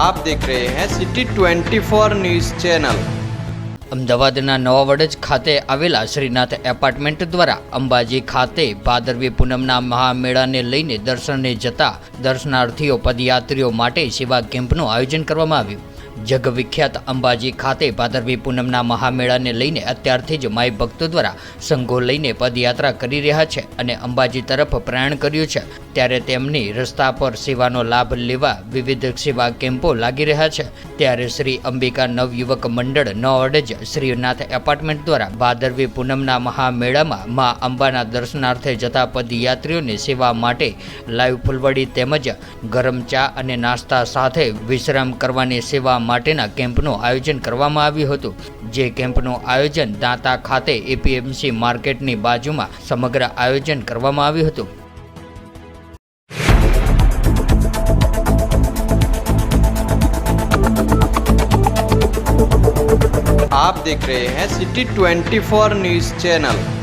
આપ દેખ રહે હૈ સિટી 24 ન્યૂઝ ચેનલ. અમદાવાદના નવા વડજ ખાતે આવેલા શ્રીનાથ એપાર્ટમેન્ટ દ્વારા અંબાજી ખાતે ભાદરવી પૂનમના મહામેળાને લઈને દર્શને જતા દર્શનાર્થીઓ, પદયાત્રીઓ માટે સેવા કેમ્પનું આયોજન કરવામાં આવ્યું. જગવિખ્યાત અંબાજી ખાતે ભાદરવી પૂનમના મહામેળાને લઈને અત્યારથી જ માઈ ભક્તો દ્વારા સંઘો લઈને પદયાત્રા કરી રહ્યા છે અને અંબાજી તરફ પ્રયાણ કર્યું છે. ત્યારે તેમની રસ્તા પર સેવાનો લાભ લેવા વિવિધ સેવા કેમ્પો લાગી રહ્યા છે. ત્યારે શ્રી અંબિકા નવયુવક મંડળ નવડજ શ્રીનાથ એપાર્ટમેન્ટ દ્વારા ભાદરવી પૂનમના મહામેળામાં મા અંબાના દર્શનાર્થે જતા પદયાત્રીઓની સેવા માટે લાઈવ ફૂલવડી તેમજ ગરમ ચા અને નાસ્તા સાથે વિશ્રામ કરવાની સેવા માટેના કેમ્પનું આયોજન કરવામાં આવ્યું હતું જે કેમ્પનું આયોજન દાંતા ખાતે એપીએમસી માર્કેટની બાજુમાં સમગ્ર આયોજન કરવામાં આવ્યું હતું आप देख रहे हैं सिटी 24 न्यूज चैनल